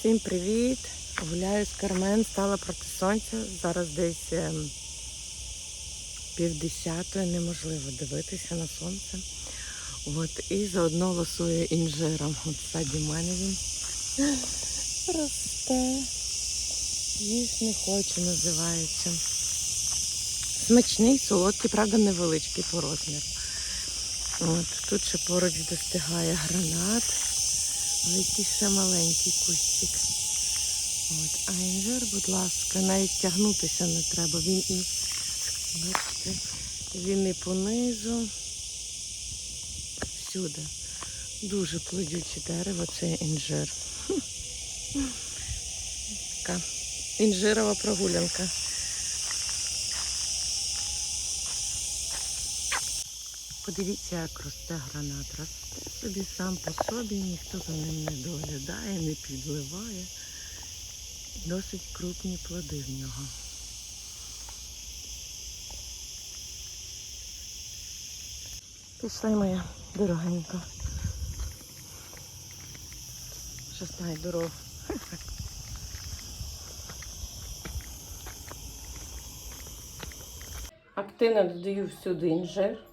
Всім привіт! Гуляю з Кармен, стала проти сонця. Зараз десь ем, півдесятої, неможливо дивитися на сонце. От, і заодно лосую інжиром. От ззаді мене він росте. Їсть не хочу, називається. Смачний, солодкий, правда, невеличкий по розміру. От, тут ще поруч достигає гранат. Який ще маленький кущик. От. А інжир, будь ласка, навіть тягнутися не треба. Він і, бачите, він і понизу. Всюди. Дуже плодюче дерево, це інжир. Така інжирова прогулянка. Подивіться, як росте гранат. Росте собі сам по собі, ніхто за ним не доглядає, не підливає. Досить крупні плоди в нього. Пішли моя дорогенька. Ще знаю дорогу. Активно додаю всюди інжир.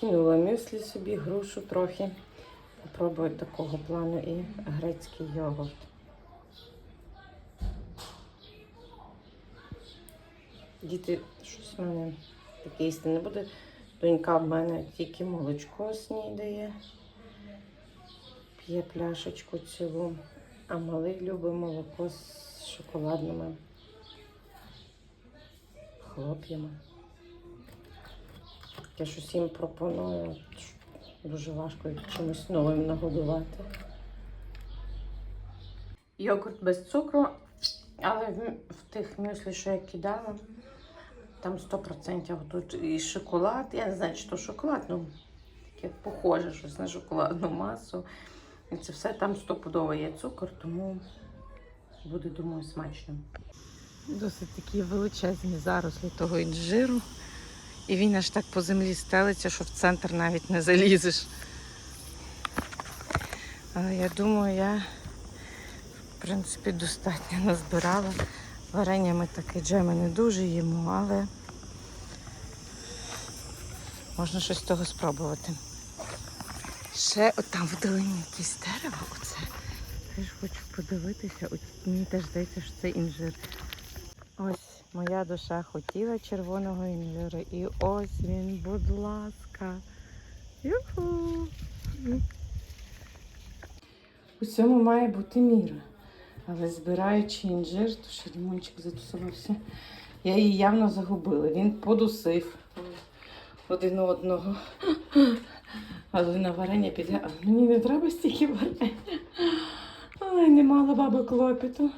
Кинула мюслі собі, грушу трохи. Попробую такого плану і грецький йогурт. Діти щось в мене таке їсти не буде. Донька в мене тільки молочко снідає, п'є пляшечку цілу, а малий любить молоко з шоколадними хлоп'ями. Я щось їм пропоную. Дуже важко чимось новим нагодувати. Йогурт без цукру, але в, в тих мюслі, що я кидала, там 100% тут і шоколад. Я не знаю, чи то шоколад, ну таке похоже щось на шоколадну масу. І це все там стопудово є цукор, тому буде, думаю, смачно. Досить такі величезні зарослі того інжиру. І він аж так по землі стелиться, що в центр навіть не залізеш. Але я думаю, я в принципі достатньо назбирала. Варення ми таке джеми не дуже їмо, але можна щось з того спробувати. Ще отам вдалині якесь дерево. Оце. Теж хочу подивитися. Мені теж здається, що це інжир. Ось моя душа хотіла червоного інжиру. І ось він, будь ласка. Юху. У цьому має бути міра. Але збираючи інжир, то ще лимончик затусувався. Я її явно загубила. Він подусив один одного. Але на варення піде. А мені не треба стільки варення. Ой, немало баби клопіту.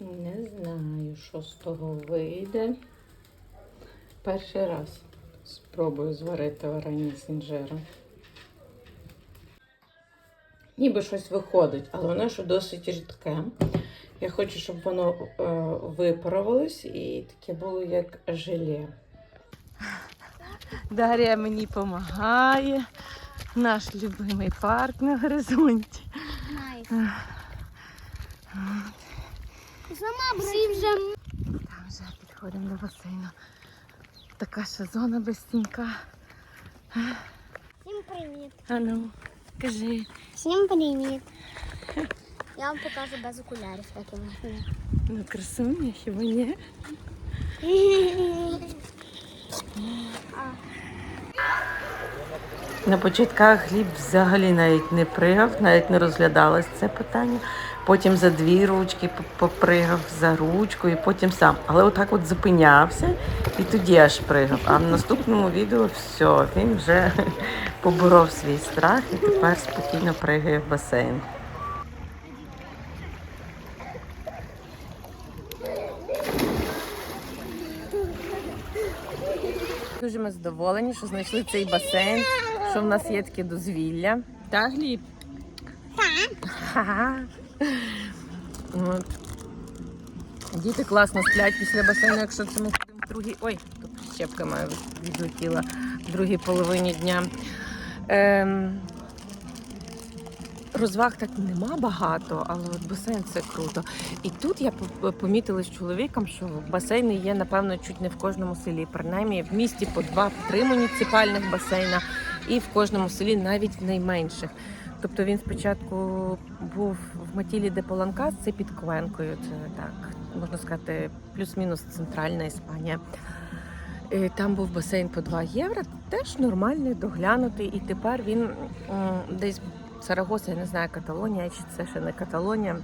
Не знаю, що з того вийде. Перший раз спробую зварити варення з інжиром. Ніби щось виходить, але воно ще досить рідке. Я хочу, щоб воно е, випарувалось і таке було як желе. Дар'я мені допомагає. Наш любимий парк на горизонті. Найс. Сама всі вже Там вже підходимо до басейну. Така ще зона без стінка. всім привіт. А ну, кажи. Всім привіт. Я вам покажу без окулярів, я можу. Ну, красуня, хіба ні? На початках Гліб взагалі навіть не пригав, навіть не розглядалось це питання. Потім за дві ручки попригав, за ручку і потім сам. Але отак от зупинявся і тоді аж пригав. А в наступному відео все, він вже поборов свій страх і тепер спокійно пригає в басейн. Дуже ми задоволені, що знайшли цей басейн, що в нас є таке дозвілля. Так, Гліб? Так. От. Діти класно сплять після басейну, якщо це ми ходимо в другій. Ой, тут щепка моя відлетіла в другій половині дня. Ем... розваг так нема багато, але от басейн це круто. І тут я помітила з чоловіком, що басейни є, напевно, чуть не в кожному селі. Принаймні в місті по два-три муніципальних басейна, і в кожному селі навіть в найменших. Тобто він спочатку був в Матілі де Поланкас, це під Квенкою. Це так, можна сказати, плюс-мінус центральна Іспанія. Е, Там був басейн по 2 євро, теж нормальний, доглянутий. І тепер він десь Сарагоса, я не знаю, Каталонія, чи це ще не Каталонія.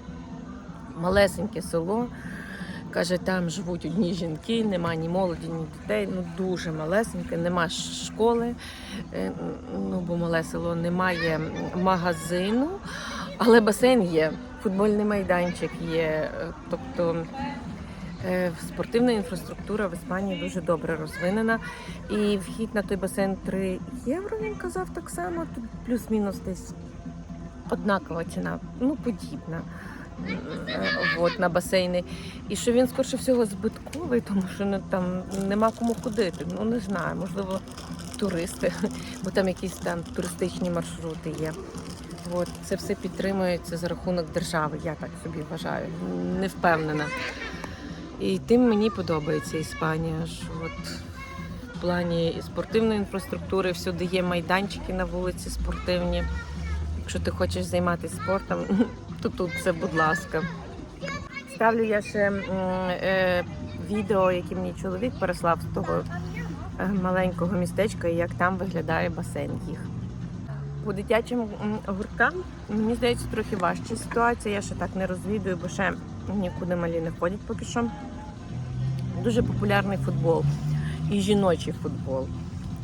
Малесеньке село. Каже, там живуть одні жінки, нема ні молоді, ні дітей. Ну дуже малесеньке, нема школи, е, ну бо мале село немає магазину, але басейн є, футбольний майданчик є. е, Тобто е, спортивна інфраструктура в Іспанії дуже добре розвинена. І вхід на той басейн 3 євро, він казав так само. Тут плюс-мінус десь однакова ціна, ну подібна. Е, От, на басейни. І що він скорше всього збитковий, тому що ну, там нема кому ходити. Ну не знаю, можливо, туристи, бо там якісь там туристичні маршрути є. От, це все підтримується за рахунок держави, я так собі вважаю. Не впевнена. І тим мені подобається Іспанія. Що от в плані спортивної інфраструктури всюди є майданчики на вулиці спортивні. Якщо ти хочеш займатися спортом, то тут це, будь ласка. Ставлю я ще е, відео, яке мені чоловік переслав з того е, маленького містечка, і як там виглядає басейн їх. По дитячим гурткам мені здається трохи важча ситуація. Я ще так не розвідую, бо ще нікуди малі не ходять поки що. Дуже популярний футбол і жіночий футбол.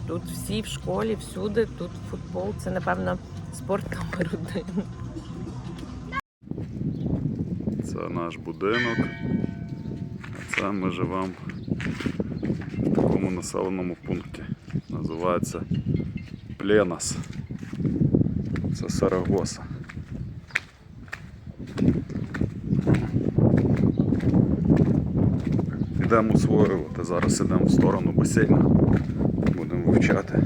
Тут всі в школі, всюди, тут футбол це, напевно, спорт номер один. Це наш будинок. Це ми живемо в такому населеному пункті. Називається Пленас. Це Сарагоса. Йдемо освоювати. Зараз йдемо в сторону басейну. Будемо вивчати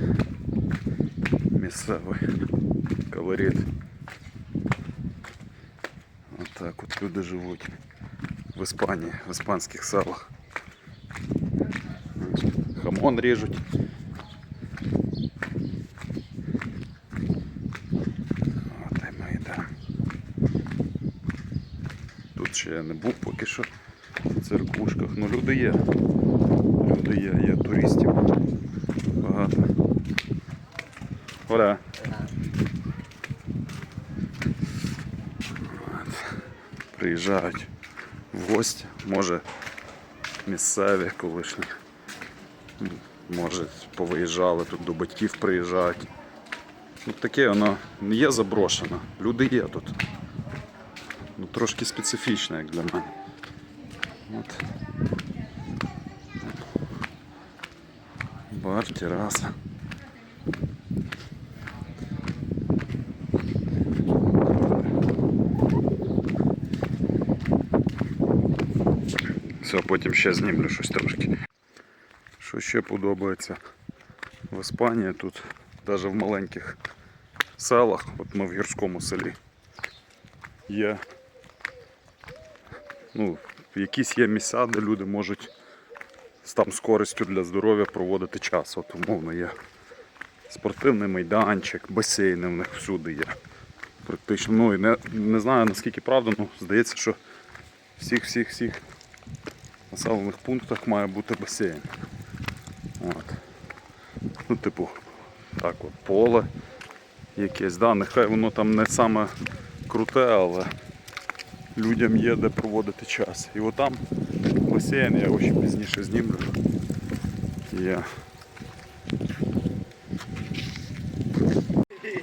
місцевий колорит. Отак от люди живуть в Іспанії, в іспанських селах. Хамон ріжуть. От і ми йдемо. Тут ще я не був поки що в церквушках. Ну люди є. Люди є, є туристів. Багато. Оля. Приїжджають в гості, може місцеві колишні, може повиїжджали тут до батьків приїжджають. Ну, таке воно не є заброшено. Люди є тут. Ну, трошки специфічне, як для мене. От. Бар, тераса. Все, потім ще знімлю щось трошки. Що ще подобається в Іспанії тут, навіть в маленьких селах, от ми в гірському селі, є ну, якісь є місця, де люди можуть там з користю для здоров'я проводити час. От умовно є спортивний майданчик, басейни в них всюди є. Практично. Ну і не, не знаю наскільки правда, ну здається, що всіх всіх всіх населених пунктах має бути басейн. От. Ну, типу, так от, поле якесь, да, нехай воно там не саме круте, але людям є де проводити час. І отам басейн, я ще пізніше знімлю. Є.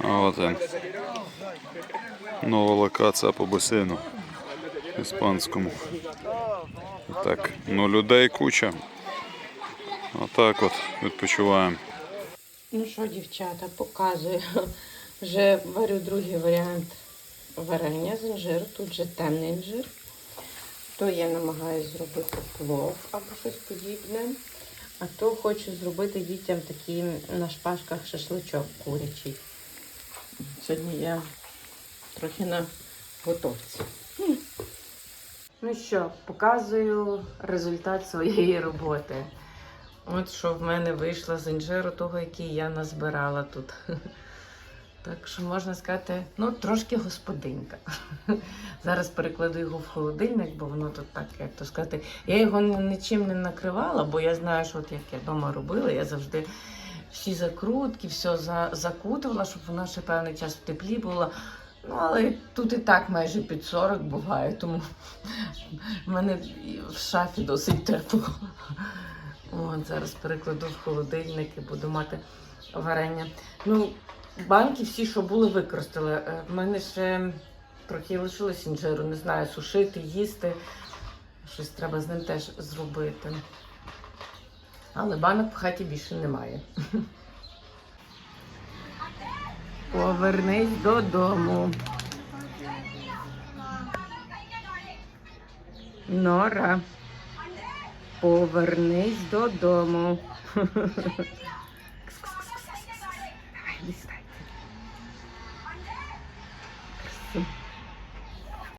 А от він. Нова локація по басейну іспанському. Так, ну людей куча. Отак от відпочиваємо. Ну що, дівчата, показую. Вже варю другий варіант варення з інжиру. Тут вже темний інжир. То я намагаюся зробити плов або щось подібне. А то хочу зробити дітям такий на шпажках шашличок курячий. Сьогодні я трохи на готовці. Ну що, показую результат своєї роботи. От що в мене вийшло з інжиру, того, який я назбирала тут. Так що можна сказати, ну трошки господинка. Зараз перекладу його в холодильник, бо воно тут так, як то сказати. Я його нічим не накривала, бо я знаю, що от як я вдома робила, я завжди всі закрутки, все закутувала, щоб воно ще певний час в теплі було. Ну, але тут і так майже під 40 буває, тому в мене в шафі досить тепло. От, зараз перекладу в холодильник і буду мати варення. Ну, банки всі, що були, використали. Е, В мене ще трохи лишилось інжиру, не знаю, сушити, їсти. Щось треба з ним теж зробити. Але банок в хаті більше немає. Повернись додому. Нора. Повернись додому.